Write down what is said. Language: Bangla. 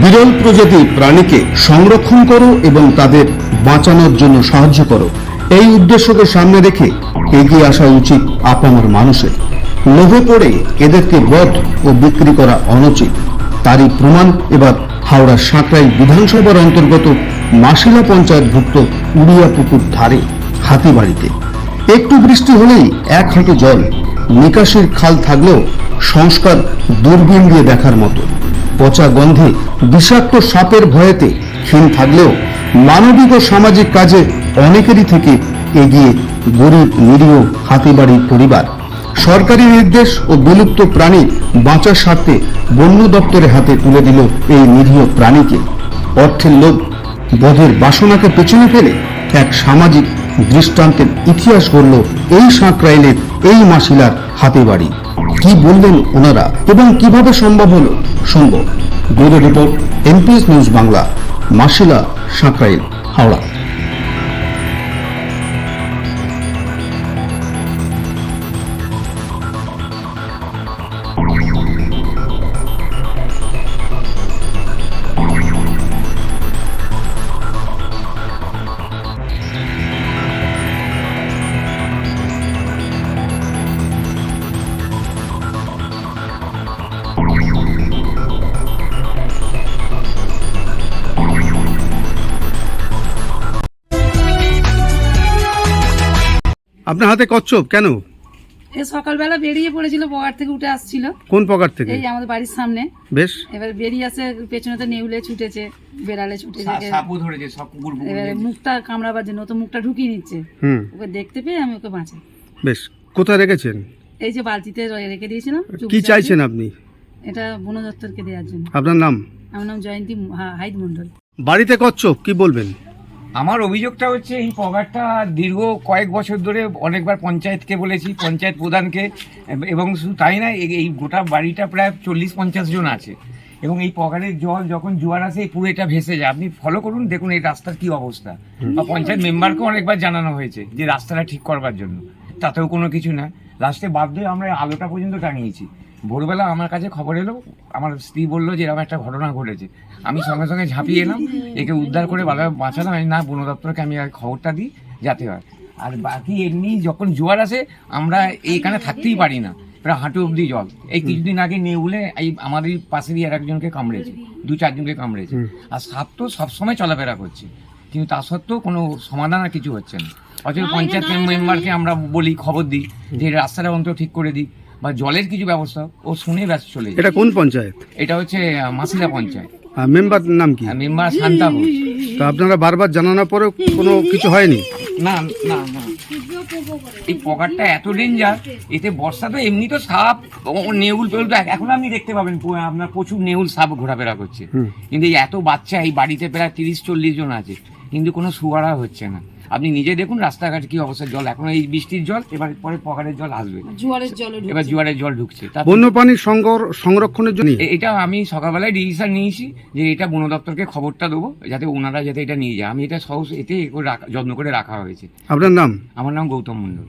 বিরল প্রজাতির প্রাণীকে সংরক্ষণ করো এবং তাদের বাঁচানোর জন্য সাহায্য করো। এই উদ্দেশ্যকে সামনে রেখে এগিয়ে আসা উচিত আপামর মানুষের। লোভে পড়ে এদেরকে বধ ও বিক্রি করা অনুচিত। তারই প্রমাণ এবার হাওড়া সাঁকরাইল বিধানসভার অন্তর্গত মাসিলা পঞ্চায়েতভুক্ত উড়িয়া পুকুর ধারে, হাতিবাড়িতে। একটু বৃষ্টি হলেই এক হাঁটু জল নিকাশির খাল থাকলেও সংস্কার দূরবীন দিয়ে দেখার মতো। পচা গন্ধে বিষাক্ত সাপের ভয়েতে ক্ষীণ থাকলেও মানবিক ও সামাজিক কাজে অনেকেরই থেকে এগিয়ে গরিব, নিরীহ, হাতিবাড়ির পরিবার। সরকারি নির্দেশ ও বিলুপ্ত প্রাণী বাঁচার স্বার্থে বন্য দপ্তরের হাতে তুলে দিল এই নিরীহ প্রাণীকে। অর্থের লোভ বধের বাসনাকে পেছনে ফেলে এক সামাজিক দৃষ্টান্তের ইতিহাস গড়ল এই সাঁকরাইলের এই মাসিলার হাতে বাড়ি কি বললেন ওনারা এবং কীভাবে সম্ভব হলো? শুনব। Bureau report MPS news Bangla Masila Sankrail Howrah. আপনার হাতে কচ্ছপ? কেন? এ সকালবেলা বেরিয়ে পড়েছিল বগার থেকে উঠে আসছিল। কোন পকার থেকে? এই আমাদের বাড়ির সামনে। বেশ। এবার বেরিয়ে আসে পেছনেতে নেউলে ছুটেছে বেড়ালে ছুটেছে সাপও ধরেছে সব কুকুর এবারে মুখটা কামড়াবার জন্য তো মুখটা ঢুকিয়ে নিচ্ছে। হুম। ওকে দেখতে পেয়ে আমি ওকে বাঁচাই। বেশ। কোথায় রেখেছেন? এই যে বালতিতে রেখে দিয়েছিলাম কি চাইছেন আপনি? এটা বন দপ্তরকে দেওয়ার জন্য। আপনার নাম? আমার নাম জয়ন্তী হাইদ মন্ডল বাড়িতে কচ্ছপ কি বলবেন? আমার অভিযোগটা হচ্ছে এই পগারটা দীর্ঘ কয়েক বছর ধরে অনেকবার পঞ্চায়েতকে বলেছি পঞ্চায়েত প্রধানকে এবং শুধু তাই না এই- গোটা বাড়িটা প্রায় চল্লিশ পঞ্চাশ জন আছে। এবং এই পগারের জল যখন জোয়ার আসে পুরো এটা ভেসে যায়। আপনি ফলো করুন দেখুন এই রাস্তার কি অবস্থা। বা পঞ্চায়েত মেম্বারকেও অনেকবার জানানো হয়েছে যে রাস্তাটা ঠিক করবার জন্য। তাতেও কোনো কিছু না। লাস্টে বাধ্য আমরা আলোটা পর্যন্ত টাঙিয়েছি। ভোরবেলা আমার কাছে খবর এলো আমার স্ত্রী বলল যে এরকম একটা ঘটনা ঘটেছে। আমি সঙ্গে সঙ্গে ঝাঁপিয়ে এলাম একে উদ্ধার করে ভালোভাবে বাঁচালাম। আমি না বন দপ্তরকে আমি খবরটা দিই যাতে হয়। আর বাকি এমনি যখন জোয়ার আসে আমরা এইখানে থাকতেই পারি না। প্রায় হাঁটু অবধি জল। এই কিছুদিন আগে নেউলে এই আমাদের পাশেরই আর একজনকে কামড়েছে দু চারজনকে কামড়েছে। আর সাপ তো সবসময় চলাফেরা করছে। কিন্তু তা সত্ত্বেও কোনো সমাধান আর কিছু হচ্ছে না। অথচ পঞ্চায়েত মেম্বারকে আমরা বলি খবর দিই যে রাস্তাটা অন্তত ঠিক করে দিই। বা জলের কিছু ব্যবস্থা ও শুনে ব্যস্ত চলে যায়। এটা কোন পঞ্চায়েত? এটা হচ্ছে মাসিলা পঞ্চায়েত। মেম্বার নাম কি? মেম্বার শান্তা ঘোষ। তা আপনারা বারবার জানানোর পরেও কোনো কিছু হয়নি? না না না। এই পকারটা এত ডেঞ্জার এতে বর্ষা তো এমনি তো সাপ নেউল ফেউল তো এখন আপনি দেখতে পাবেন আপনার প্রচুর নেউল সাপ ঘোরাফেরা করছে। কিন্তু এই এত বাচ্চা এই বাড়িতে প্রায় তিরিশ চল্লিশ জন আছে কিন্তু কোনো সুয়ারা হচ্ছে না। আপনি নিজে দেখুন রাস্তাঘাট কি অবস্থা জল এখন এই বৃষ্টির জল এবার পরে পকারের জল আসবে। জোয়ারের জল এবার জোয়ারের জল ঢুকছে। তা বন্যপ্রাণীর সংগর সংরক্ষণের জন্য। এটা আমি সকালবেলায় ডিসিশন নিয়েছি যে এটা বন দপ্তরকে খবরটা দেবো যাতে ওনারা যাতে এটা নিয়ে যায়। আমি এটা সহজ এতে করে যত্ন করে রাখা হয়েছে। আপনার নাম? আমার নাম গৌতম মণ্ডল।